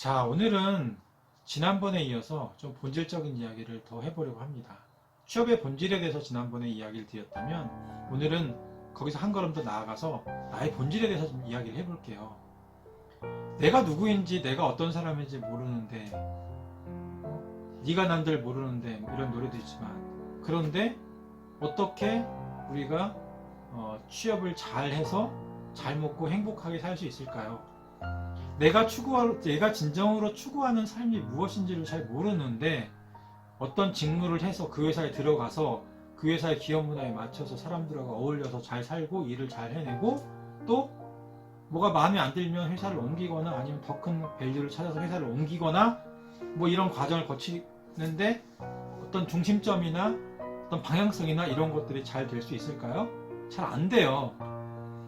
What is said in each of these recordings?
자, 오늘은 지난번에 이어서 좀 본질적인 이야기를 더 해보려고 합니다. 취업의 본질에 대해서 지난번에 이야기를 드렸다면 오늘은 거기서 한 걸음 더 나아가서 나의 본질에 대해서 좀 이야기를 해볼게요. 내가 누구인지 내가 어떤 사람인지 모르는데 어? 네가 남들 모르는데 뭐 이런 노래도 있지만 그런데 어떻게 우리가 어, 취업을 잘 해서 잘 먹고 행복하게 살 수 있을까요? 내가 추구하, 내가 진정으로 추구하는 삶이 무엇인지를 잘 모르는데 어떤 직무를 해서 그 회사에 들어가서 그 회사의 기업 문화에 맞춰서 사람들하고 어울려서 잘 살고 일을 잘 해내고 또 뭐가 마음에 안 들면 회사를 옮기거나 아니면 더 큰 밸류를 찾아서 회사를 옮기거나 뭐 이런 과정을 거치는데 어떤 중심점이나 어떤 방향성이나 이런 것들이 잘 될 수 있을까요? 잘 안 돼요.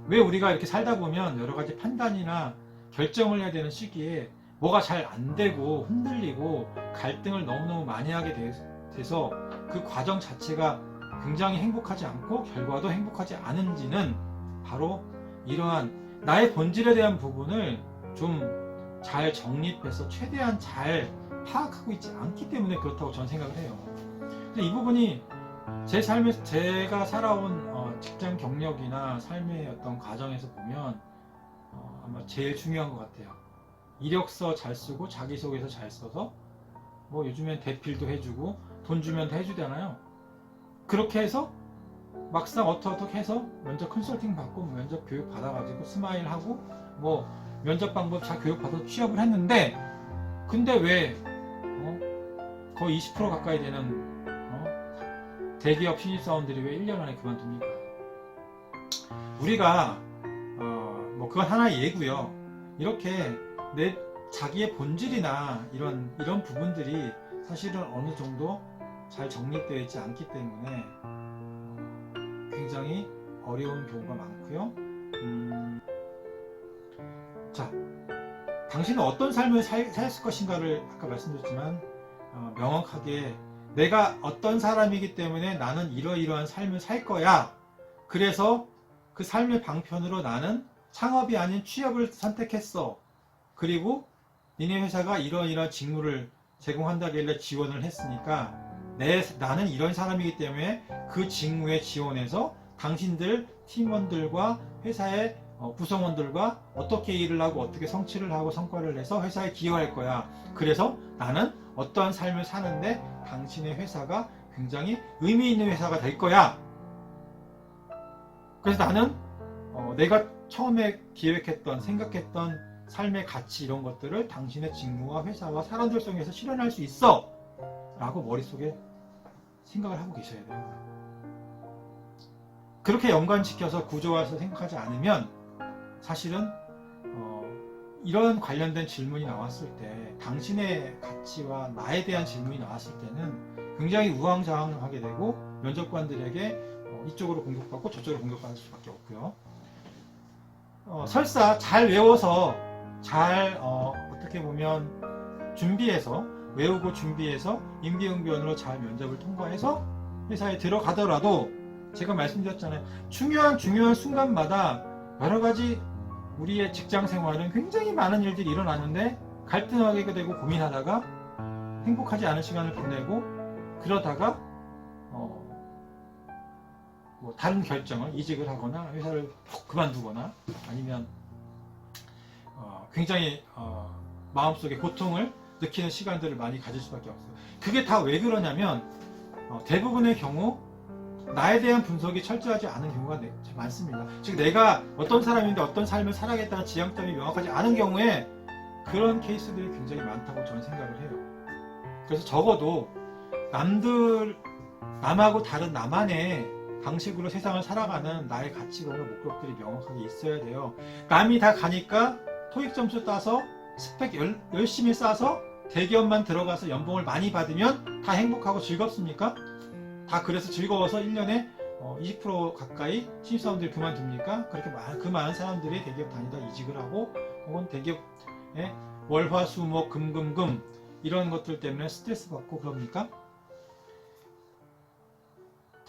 왜 우리가 이렇게 살다 보면 여러 가지 판단이나 결정을 해야 되는 시기에 뭐가 잘 안 되고 흔들리고 갈등을 너무너무 많이 하게 돼- 돼서 그 과정 자체가 굉장히 행복하지 않고 결과도 행복하지 않은지는 바로 이러한 나의 본질에 대한 부분을 좀 잘 정립해서 최대한 잘 파악하고 있지 않기 때문에 그렇다고 저는 생각을 해요. 근데 이 부분이 제 삶에서 제가 살아온 어, 직장 경력이나 삶의 어떤 과정에서 보면 어, 아마 제일 중요한 것 같아요. 이력서 잘 쓰고 자기소개서 잘 써서 뭐 요즘엔 대필도 해주고 돈 주면 다 해주잖아요. 그렇게 해서 막상 어떻게 해서 면접 컨설팅 받고 뭐 면접 교육 받아가지고 스마일 하고 뭐 면접 방법 잘 교육 받아서 취업을 했는데 근데 왜 어? 거의 20% 가까이 되는 어? 대기업 신입사원들이 왜 1년 안에 그만둡니까? 우리가 어, 뭐 그건 하나의 예고요. 이렇게 내 자기의 본질이나 이런 이런 부분들이 사실은 어느 정도 잘 정립되어 있지 않기 때문에 어, 굉장히 어려운 경우가 많고요. 음, 자, 당신은 어떤 삶을 살, 살 것인가를 아까 말씀드렸지만 어, 명확하게 내가 어떤 사람이기 때문에 나는 이러이러한 삶을 살 거야. 그래서 그 삶의 방편으로 나는 창업이 아닌 취업을 선택했어. 그리고 니네 회사가 이런 이런 직무를 제공한다길래 지원을 했으니까 내 나는 이런 사람이기 때문에 그 직무에 지원해서 당신들 팀원들과 회사의 어, 구성원들과 어떻게 일을 하고 어떻게 성취를 하고 성과를 내서 회사에 기여할 거야. 그래서 나는 어떠한 삶을 사는데 당신의 회사가 굉장히 의미 있는 회사가 될 거야. 그래서 나는 어, 내가 처음에 기획했던 생각했던 삶의 가치 이런 것들을 당신의 직무와 회사와 사람들 속에서 실현할 수 있어! 라고 머릿속에 생각을 하고 계셔야 돼요 그렇게 연관시켜서 구조화해서 생각하지 않으면 사실은 어, 이런 관련된 질문이 나왔을 때 당신의 가치와 나에 대한 질문이 나왔을 때는 굉장히 우왕좌왕하게 되고 면접관들에게 어, 이쪽으로 공격받고 저쪽으로 공격받을 수밖에 없고요. 어, 설사 잘 외워서 잘 어, 떻게 보면 준비해서 외우고 준비해서 임기응변으로 잘 면접을 통과해서 회사에 들어가더라도 제가 말씀드렸잖아요. 중요한 중요한 순간마다 여러 가지 우리의 직장 생활은 굉장히 많은 일들이 일어나는데 갈등하게 되고 고민하다가 행복하지 않은 시간을 보내고 그러다가 어, 뭐 다른 결정을 이직을 하거나 회사를 푹 그만두거나 아니면 어, 굉장히 어, 마음속에 고통을 느끼는 시간들을 많이 가질 수밖에 없어요. 그게 다 왜 그러냐면 어, 대부분의 경우 나에 대한 분석이 철저하지 않은 경우가 네- 많습니다. 즉 내가 어떤 사람인데 어떤 삶을 살아야겠다는 지향점이 명확하지 않은 경우에 그런 케이스들이 굉장히 많다고 저는 생각을 해요. 그래서 적어도 남들 남하고 다른 나만의 방식으로 세상을 살아가는 나의 가치관과 목적들이 명확하게 있어야 돼요. 남이 다 가니까 토익 점수 따서 스펙 열, 열심히 쌓아서 대기업만 들어가서 연봉을 많이 받으면 다 행복하고 즐겁습니까? 다 그래서 즐거워서 1년에 20% 가까이 신입사원들이 그만둡니까? 그렇게 많- 그 많은 사람들이 대기업 다니다 이직을 하고 혹은 대기업에 월화수목 금금금 이런 것들 때문에 스트레스 받고 그럽니까?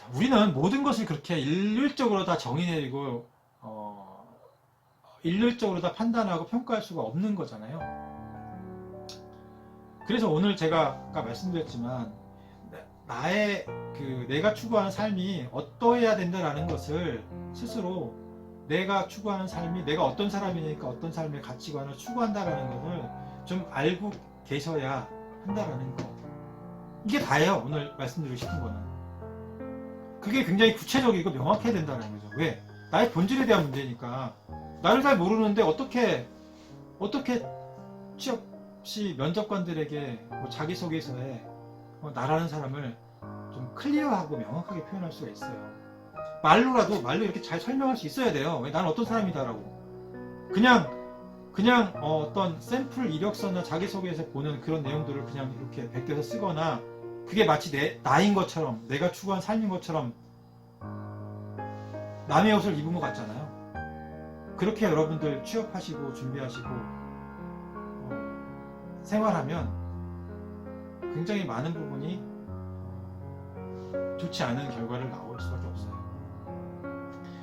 자, 우리는 모든 것을 그렇게 일률적으로 다 정의 내리고 어, 일률적으로 다 판단하고 평가할 수가 없는 거잖아요. 그래서 오늘 제가 아까 말씀드렸지만 나- 나의 그 내가 추구하는 삶이 어떠해야 된다라는 것을 스스로 내가 추구하는 삶이 내가 어떤 사람이니까 어떤 삶의 가치관을 추구한다라는 것을 좀 알고 계셔야 한다라는 거. 이게 다예요. 오늘 말씀드리고 싶은 거는. 그게 굉장히 구체적이고 명확해야 된다는 거죠. 왜? 나의 본질에 대한 문제니까. 나를 잘 모르는데 어떻게 어떻게 취업 시 면접관들에게 뭐 자기소개서에 뭐 나라는 사람을 좀 클리어하고 명확하게 표현할 수가 있어요. 말로라도 말로 이렇게 잘 설명할 수 있어야 돼요. 왜 나는 어떤 사람이다라고. 그냥 그냥 어, 떤 샘플 이력서나 자기소개에서 보는 그런 내용들을 그냥 이렇게 베껴서 쓰거나 그게 마치 내 나인 것처럼 내가 추구한 삶인 것처럼 남의 옷을 입은 것 같잖아요. 그렇게 여러분들 취업하시고 준비하시고 어, 생활하면 굉장히 많은 부분이 어, 좋지 않은 결과를 나올 수밖에 없어요.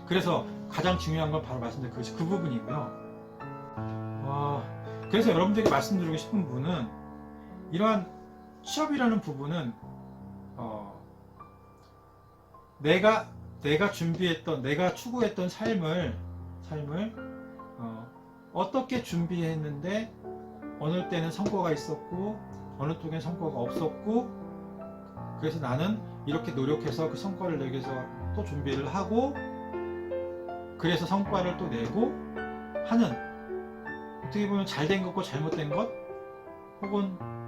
그래서 가장 중요한 건 바로 말씀드린 그것이 그 부분이고요. 어, 그래서 여러분들에게 말씀드리고 싶은 부분은 이러한 취업이라는 부분은 어, 내가 내가 준비했던 내가 추구했던 삶을 삶을 어, 떻게 준비했는데 어느 때는 성과가 있었고 어느 쪽엔 성과가 없었고 그래서 나는 이렇게 노력해서 그 성과를 내기 위해서 또 준비를 하고 그래서 성과를 또 내고 하는 어떻게 보면 잘 된 것과 잘못된 것 혹은 어,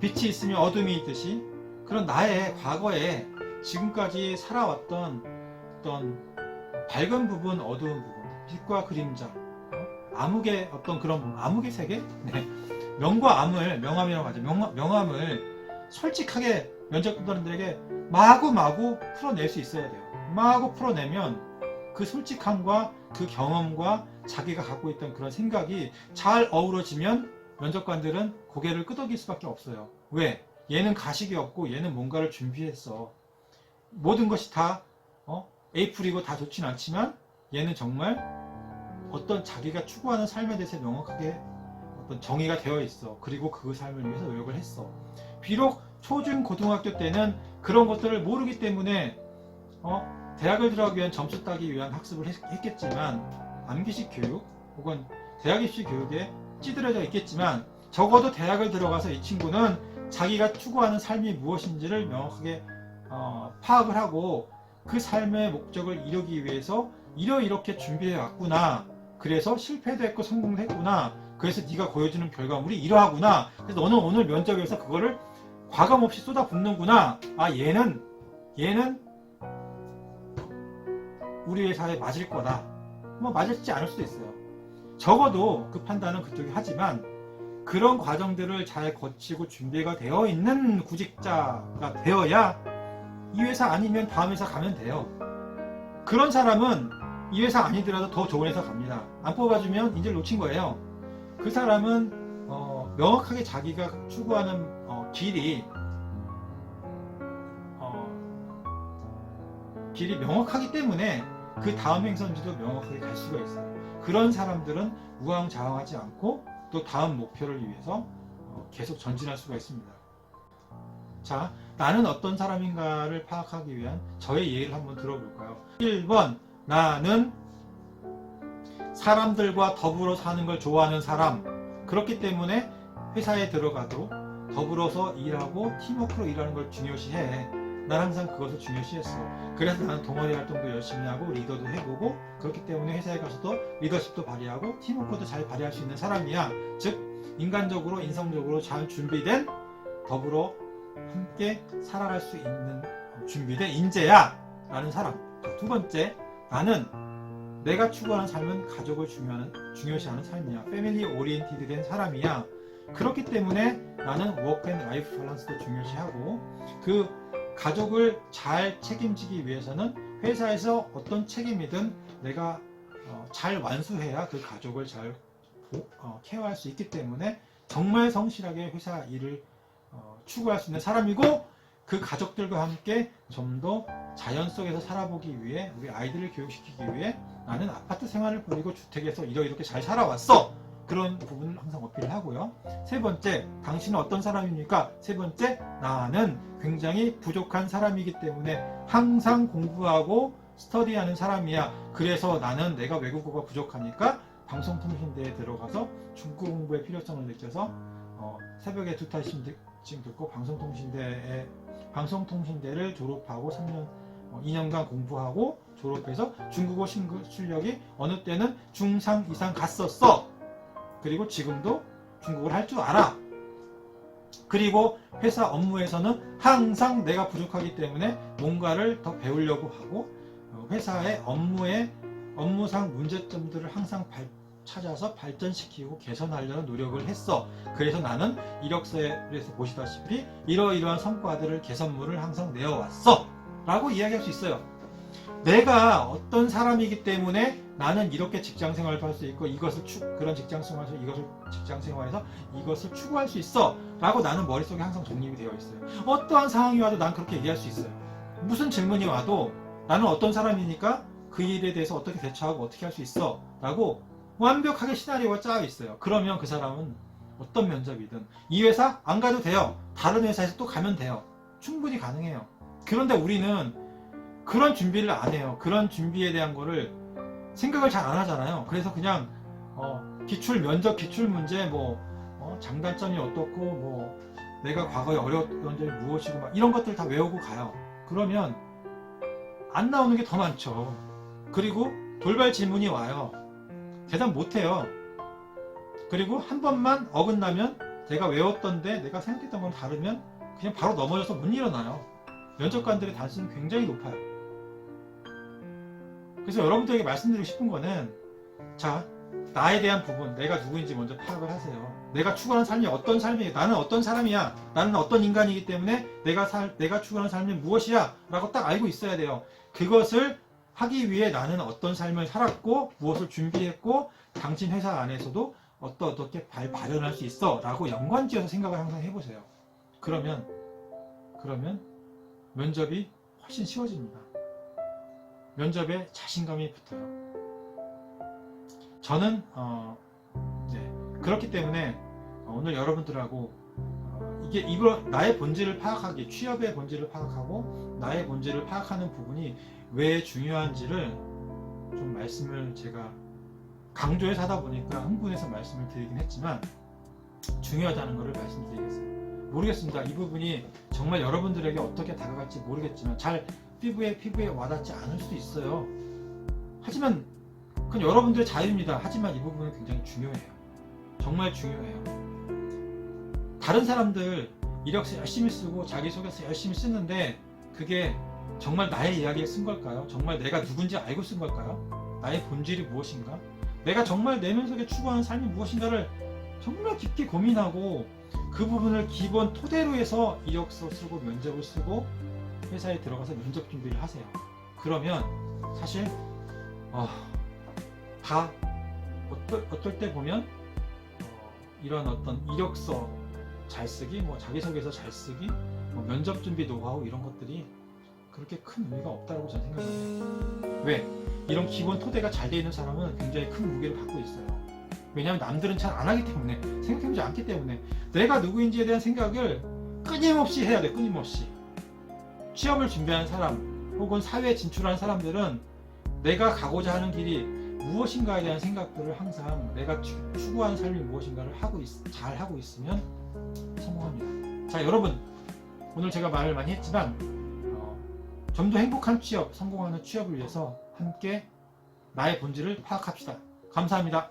빛이 있으면 어둠이 있듯이 그런 나의 과거에 지금까지 살아왔던 어떤 밝은 부분, 어두운 부분, 빛과 그림자, 어? 암흑의 어떤 그런 암흑의 세계? 네. 명과 암을, 명암이라고 하죠. 명, 명암을 솔직하게 면접관들에게 마구 마구 풀어낼 수 있어야 돼요. 마구 풀어내면 그 솔직함과 그 경험과 자기가 갖고 있던 그런 생각이 잘 어우러지면 면접관들은 고개를 끄덕일 수밖에 없어요. 왜? 얘는 가식이 없고 얘는 뭔가를 준비했어. 모든 것이 다 어? 에이프리고 다 좋진 않지만 얘는 정말 어떤 자기가 추구하는 삶에 대해서 명확하게 어떤 정의가 되어 있어. 그리고 그 삶을 위해서 노력을 했어. 비록 초중 고등학교 때는 그런 것들을 모르기 때문에 어? 대학을 들어가기 위한 점수 따기 위한 학습을 했, 겠지만 암기식 교육 혹은 대학 입시 교육에 찌들어져 있겠지만 적어도 대학을 들어가서 이 친구는 자기가 추구하는 삶이 무엇인지를 명확하게 어, 파악을 하고 그 삶의 목적을 이루기 위해서 이러 이렇게 준비해 왔구나. 그래서 실패도 했고 성공도 했구나. 그래서 네가 보여주는 결과물이 이러하구나. 그래서 너는 오늘 면접에서 그거를 과감 없이 쏟아붓는구나. 아 얘는 얘는 우리 회사에 맞을 거다. 뭐 맞을지 않을 수도 있어요. 적어도 그 판단은 그쪽이 하지만 그런 과정들을 잘 거치고 준비가 되어 있는 구직자가 되어야 이 회사 아니면 다음 회사 가면 돼요. 그런 사람은 이 회사 아니더라도 더 좋은 회사 갑니다. 안 뽑아주면 인재를 놓친 거예요. 그 사람은 어, 명확하게 자기가 추구하는 어, 길이 어, 길이 명확하기 때문에 그 다음 행선지도 명확하게 갈 수가 있어요. 그런 사람들은 우왕좌왕하지 않고 또 다음 목표를 위해서 어, 계속 전진할 수가 있습니다. 자, 나는 어떤 사람인가를 파악하기 위한 저의 예를 한번 들어볼까요? 1번, 나는 사람들과 더불어 사는 걸 좋아하는 사람. 그렇기 때문에 회사에 들어가도 더불어서 일하고 팀워크로 일하는 걸 중요시해. 난 항상 그것을 중요시했어. 그래서 나는 동아리 활동도 열심히 하고 리더도 해보고 그렇기 때문에 회사에 가서도 리더십도 발휘하고 팀워크도 잘 발휘할 수 있는 사람이야. 즉 인간적으로 인성적으로 잘 준비된 더불어 함께 살아갈 수 있는 준비된 인재야. 라는 사람. 자, 두 번째 나는 내가 추구하는 삶은 가족을 중요하는, 중요시하는 삶이야. 패밀리 오리엔티드 된 사람이야. 그렇기 때문에 나는 워크 앤 라이프 밸런스도 중요시하고 그 가족을 잘 책임지기 위해서는 회사에서 어떤 책임이든 내가 어, 잘 완수해야 그 가족을 잘 보- 어, 케어할 수 있기 때문에 정말 성실하게 회사 일을 어, 추구할 수 있는 사람이고 그 가족들과 함께 좀 더 자연 속에서 살아보기 위해 우리 아이들을 교육시키기 위해 나는 아파트 생활을 버리고 주택에서 이러이렇게 잘 살아왔어 그런 부분을 항상 어필을 하고요. 세 번째, 당신은 어떤 사람입니까? 세 번째, 나는 굉장히 부족한 사람이기 때문에 항상 공부하고 스터디하는 사람이야. 그래서 나는 내가 외국어가 부족하니까 방송통신대에 들어가서 중국어 공부의 필요성을 느껴서 어, 새벽에 두 타씩 듣고 방송통신대에 방송통신대를 졸업하고 3년 어, 2년간 공부하고 졸업해서 중국어 실력이 어느 때는 중3 이상 갔었어. 그리고 지금도 중국어를 할 줄 알아. 그리고 회사 업무에서는 항상 내가 부족하기 때문에 뭔가를 더 배우려고 하고 어, 회사의 업무에 업무상 문제점들을 항상 발- 찾아서 발전시키고 개선하려는 노력을 했어. 그래서 나는 이력서에서 보시다시피 이러이러한 성과들을 개선물을 항상 내어왔어. 라고 이야기할 수 있어요. 내가 어떤 사람이기 때문에 나는 이렇게 직장 생활을 할 수 있고 이것을 추, 그런 직장 생활에서 이것을 직장 생활에서 이것을 추구할 수 있어 라고 나는 머릿속에 항상 정립이 되어 있어요. 어떠한 상황이 와도 난 그렇게 얘기할 수 있어요. 무슨 질문이 와도 나는 어떤 사람이니까 그 일에 대해서 어떻게 대처하고 어떻게 할 수 있어 라고 완벽하게 시나리오가 짜여 있어요. 그러면 그 사람은 어떤 면접이든 이 회사 안 가도 돼요. 다른 회사에서 또 가면 돼요. 충분히 가능해요. 그런데 우리는 그런 준비를 안 해요 그런 준비에 대한 거를 생각을 잘 안 하잖아요. 그래서 그냥 어, 기출 면접 기출 문제 뭐 어, 장단점이 어떻고 뭐 내가 과거에 어려웠던 점이 무엇이고 막 이런 것들 다 외우고 가요. 그러면 안 나오는 게 더 많죠. 그리고 돌발 질문이 와요. 대답 못 해요. 그리고 한 번만 어긋나면 내가 외웠던데 내가 생각했던 건 다르면 그냥 바로 넘어져서 못 일어나요. 면접관들의 단수는 굉장히 높아요. 그래서 여러분들에게 말씀드리고 싶은 거는 자 나에 대한 부분 내가 누구인지 먼저 파악을 하세요. 내가 추구하는 삶이 어떤 삶이에요? 나는 어떤 사람이야? 나는 어떤 인간이기 때문에 내가 살 내가 추구하는 삶이 무엇이야? 라고 딱 알고 있어야 돼요. 그것을 하기 위해 나는 어떤 삶을 살았고 무엇을 준비했고 당신 회사 안에서도 어떠, 어떻게 발, 발현할 수 있어? 라고 연관지어서 생각을 항상 해보세요. 그러면 그러면 면접이 훨씬 쉬워집니다 면접에 자신감이 붙어요. 저는 어, 네, 그렇기 때문에 어, 오늘 여러분들하고 어, 이게 이걸 나의 본질을 파악하기, 취업의 본질을 파악하고 나의 본질을 파악하는 부분이 왜 중요한지를 좀 말씀을 제가 강조해서 하다 보니까 흥분해서 말씀을 드리긴 했지만 중요하다는 것을 말씀드리겠어요. 모르겠습니다. 이 부분이 정말 여러분들에게 어떻게 다가갈지 모르겠지만 잘 피부에 피부에 와닿지 않을 수도 있어요. 하지만 그건 여러분들의 자유입니다. 하지만 이 부분은 굉장히 중요해요. 정말 중요해요. 다른 사람들 이력서 열심히 쓰고 자기소개서 열심히 쓰는데 그게 정말 나의 이야기를 쓴 걸까요? 정말 내가 누군지 알고 쓴 걸까요? 나의 본질이 무엇인가? 내가 정말 내면 속에 추구하는 삶이 무엇인가를 정말 깊게 고민하고 그 부분을 기본 토대로 해서 이력서 쓰고 면접을 쓰고 회사에 들어가서 면접 준비를 하세요. 그러면 사실 어, 다 어떨, 어떨 때 보면 어, 이런 어떤 이력서 잘 쓰기, 뭐 자기소개서 잘 쓰기, 뭐 면접 준비 노하우 이런 것들이 그렇게 큰 의미가 없다고 저는 생각해요. 왜? 이런 기본 토대가 잘돼 있는 사람은 굉장히 큰 무게를 받고 있어요. 왜냐하면 남들은 잘 안 하기 때문에 생각해보지 않기 때문에 내가 누구인지에 대한 생각을 끊임없이 해야 돼 끊임없이 취업을 준비하는 사람 혹은 사회에 진출하는 사람들은 내가 가고자 하는 길이 무엇인가에 대한 생각들을 항상 내가 추- 추구하는 삶이 무엇인가를 하고 있, 잘 하고 있으면 성공합니다. 자 여러분 오늘 제가 말을 많이 했지만 어, 좀 더 행복한 취업, 성공하는 취업을 위해서 함께 나의 본질을 파악합시다. 감사합니다.